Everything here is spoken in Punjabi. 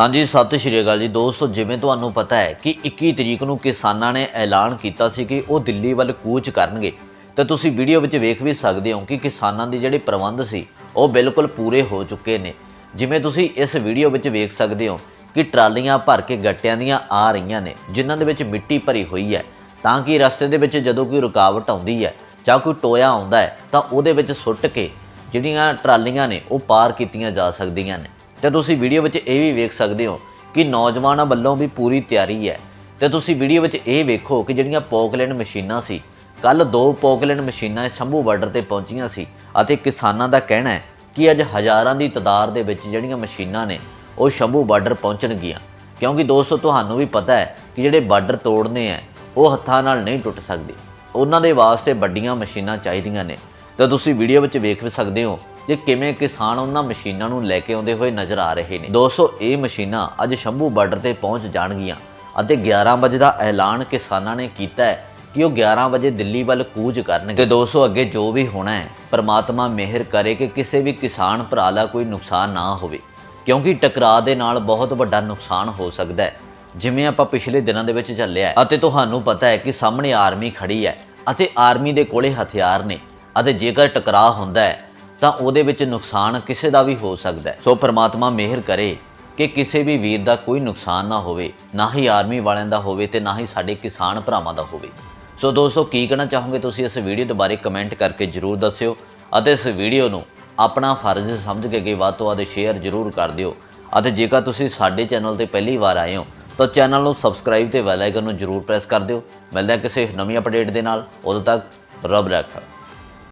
ਹਾਂਜੀ, ਸਤਿ ਸ਼੍ਰੀ ਅਕਾਲ ਜੀ। ਦੋਸਤੋ, ਜਿਵੇਂ ਤੁਹਾਨੂੰ ਪਤਾ ਹੈ ਕਿ 21 ਤਰੀਕ ਨੂੰ ਕਿਸਾਨਾਂ ਨੇ ਐਲਾਨ ਕੀਤਾ ਸੀ ਕਿ ਉਹ ਦਿੱਲੀ ਵੱਲ ਕੂਚ ਕਰਨਗੇ। ਤਾਂ ਤੁਸੀਂ ਵੀਡੀਓ ਵਿੱਚ ਵੇਖ ਵੀ ਸਕਦੇ ਹੋ ਕਿ ਕਿਸਾਨਾਂ ਦੇ ਜਿਹੜੇ ਪ੍ਰਬੰਧ ਸੀ, ਉਹ ਬਿਲਕੁਲ ਪੂਰੇ ਹੋ ਚੁੱਕੇ ਨੇ। ਜਿਵੇਂ ਤੁਸੀਂ ਇਸ ਵੀਡੀਓ ਵਿੱਚ ਵੇਖ ਸਕਦੇ ਹੋ ਕਿ ਟਰਾਲੀਆਂ ਭਰ ਕੇ ਗੱਟਿਆਂ ਦੀਆਂ ਆ ਰਹੀਆਂ ਨੇ, ਜਿਨ੍ਹਾਂ ਦੇ ਵਿੱਚ ਮਿੱਟੀ ਭਰੀ ਹੋਈ ਹੈ। ਤਾਂ ਕਿ ਰਸਤੇ ਦੇ ਵਿੱਚ ਜਦੋਂ ਕੋਈ ਰੁਕਾਵਟ ਆਉਂਦੀ ਹੈ ਜਾਂ ਕੋਈ ਟੋਇਆ ਆਉਂਦਾ ਹੈ, ਤਾਂ ਉਹਦੇ ਵਿੱਚ ਸੁੱਟ ਕੇ ਜਿਹੜੀਆਂ ਟਰਾਲੀਆਂ ਨੇ, ਉਹ ਪਾਰ ਕੀਤੀਆਂ ਜਾ ਸਕਦੀਆਂ ਨੇ। ਤੇ ਤੁਸੀਂ ਵੀਡੀਓ ਵਿੱਚ ਇਹ ਵੀ ਵੇਖ ਸਕਦੇ ਹੋ ਕਿ ਨੌਜਵਾਨਾਂ ਵੱਲੋਂ ਵੀ ਪੂਰੀ ਤਿਆਰੀ ਹੈ। ਤੇ ਤੁਸੀਂ ਵੀਡੀਓ ਵਿੱਚ ਇਹ ਵੇਖੋ ਕਿ ਜਿਹੜੀਆਂ ਪੋਕਲੈਂਡ ਮਸ਼ੀਨਾਂ ਸੀ ਕੱਲ ਦੋ ਪੋਕਲੈਂਡ ਮਸ਼ੀਨਾਂ ਸ਼ੰਭੂ ਬਾਰਡਰ ਤੇ ਪਹੁੰਚੀਆਂ ਸੀ ਅਤੇ ਕਿਸਾਨਾਂ ਦਾ ਕਹਿਣਾ ਹੈ ਕਿ ਅੱਜ ਹਜ਼ਾਰਾਂ ਦੀ ਤਦਾਦ ਦੇ ਵਿੱਚ ਜਿਹੜੀਆਂ ਮਸ਼ੀਨਾਂ ਨੇ, ਉਹ ਸ਼ੰਭੂ ਬਾਰਡਰ ਪਹੁੰਚਣਗੀਆਂ। ਕਿਉਂਕਿ ਦੋਸਤੋ, ਤੁਹਾਨੂੰ ਵੀ ਪਤਾ ਹੈ ਕਿ ਜਿਹੜੇ ਬਾਰਡਰ ਤੋੜਨੇ ਆ ਉਹ ਹੱਥਾਂ ਨਾਲ ਨਹੀਂ ਟੁੱਟ ਸਕਦੇ। ਉਹਨਾਂ ਦੇ ਵਾਸਤੇ ਵੱਡੀਆਂ ਮਸ਼ੀਨਾਂ ਚਾਹੀਦੀਆਂ ਨੇ। ਤਾਂ ਤੁਸੀਂ ਵੀਡੀਓ ਵਿੱਚ ਵੇਖ ਵੀ ਸਕਦੇ ਹੋ ਕਿ ਕਿਵੇਂ ਕਿਸਾਨ ਉਹਨਾਂ ਮਸ਼ੀਨਾਂ ਨੂੰ ਲੈ ਕੇ ਆਉਂਦੇ ਹੋਏ ਨਜ਼ਰ ਆ ਰਹੇ ਨੇ। ਦੋਸਤੋ ਇਹ ਮਸ਼ੀਨਾਂ ਅੱਜ ਸ਼ੰਭੂ ਬਾਰਡਰ ਤੇ ਪਹੁੰਚ ਜਾਣਗੀਆਂ ਅਤੇ 11 ਵਜੇ ਦਾ ਐਲਾਨ ਕਿਸਾਨਾਂ ਨੇ ਕੀਤਾ ਹੈ ਕਿ ਉਹ 11 ਵਜੇ ਦਿੱਲੀ ਵੱਲ ਕੂਚ ਕਰਨਗੇ। ਤੇ ਦੋਸਤੋ ਅੱਗੇ ਜੋ ਵੀ ਹੋਣਾ ਹੈ, ਪਰਮਾਤਮਾ ਮਿਹਰ ਕਰੇ ਕਿ ਕਿਸੇ ਵੀ ਕਿਸਾਨ ਭਰਾ ਦਾ ਕੋਈ ਨੁਕਸਾਨ ਨਾ ਹੋਵੇ। ਕਿਉਂਕਿ ਟਕਰਾਅ ਦੇ ਨਾਲ ਬਹੁਤ ਵੱਡਾ ਨੁਕਸਾਨ ਹੋ ਸਕਦਾ ਹੈ। ਜਿਵੇਂ ਆਪਾਂ ਪਿਛਲੇ ਦਿਨਾਂ ਦੇ ਵਿੱਚ ਚੱਲਿਆ ਅਤੇ ਤੁਹਾਨੂੰ ਪਤਾ ਹੈ ਕਿ ਸਾਹਮਣੇ ਆਰਮੀ ਖੜੀ ਹੈ ਅਤੇ ਆਰਮੀ ਦੇ ਕੋਲੇ ਹਥਿਆਰ ਨੇ ਅਤੇ ਜੇਕਰ ਟਕਰਾਅ ਹੁੰਦਾ ਹੈ ਤਾਂ ਉਹਦੇ ਵਿੱਚ ਨੁਕਸਾਨ ਕਿਸੇ ਦਾ ਵੀ ਹੋ ਸਕਦਾ ਹੈ। ਸੋ ਪ੍ਰਮਾਤਮਾ ਮਿਹਰ ਕਰੇ ਕਿ ਕਿਸੇ ਵੀ ਵੀਰ ਦਾ ਕੋਈ ਨੁਕਸਾਨ ਨਾ ਹੋਵੇ, ਨਾ ਹੀ ਆਰਮੀ ਵਾਲਿਆਂ ਦਾ ਹੋਵੇ ਤੇ ਨਾ ਹੀ ਸਾਡੇ ਕਿਸਾਨ ਭਰਾਵਾਂ ਦਾ ਹੋਵੇ। ਸੋ ਦੋਸਤੋ, ਕੀ ਕਹਿਣਾ ਚਾਹੋਗੇ ਤੁਸੀਂ ਇਸ ਵੀਡੀਓ ਦੇ ਬਾਰੇ ਕਮੈਂਟ ਕਰਕੇ ਜਰੂਰ ਦੱਸਿਓ ਅਤੇ ਇਸ ਵੀਡੀਓ ਨੂੰ ਆਪਣਾ ਫਰਜ਼ ਸਮਝ ਕੇ ਅੱਗੇ ਵੱਧ ਤੋਂ ਵੱਧ ਸ਼ੇਅਰ ਜਰੂਰ ਕਰ ਦਿਓ। ਅਤੇ ਜੇਕਰ ਤੁਸੀਂ ਸਾਡੇ ਚੈਨਲ ਤੇ ਪਹਿਲੀ ਵਾਰ ਆਏ ਹੋ, ਤਾਂ ਚੈਨਲ ਨੂੰ ਸਬਸਕ੍ਰਾਈਬ ਤੇ ਬੈਲ ਆਈਕਨ ਨੂੰ ਜਰੂਰ ਪ੍ਰੈਸ ਕਰ ਦਿਓ। ਮਿਲਦਾ ਕਿਸੇ ਨਵੀਂ ਅਪਡੇਟ ਦੇ ਨਾਲ। ਉਦੋਂ ਤੱਕ ਰੱਬ ਰੱਖਾ।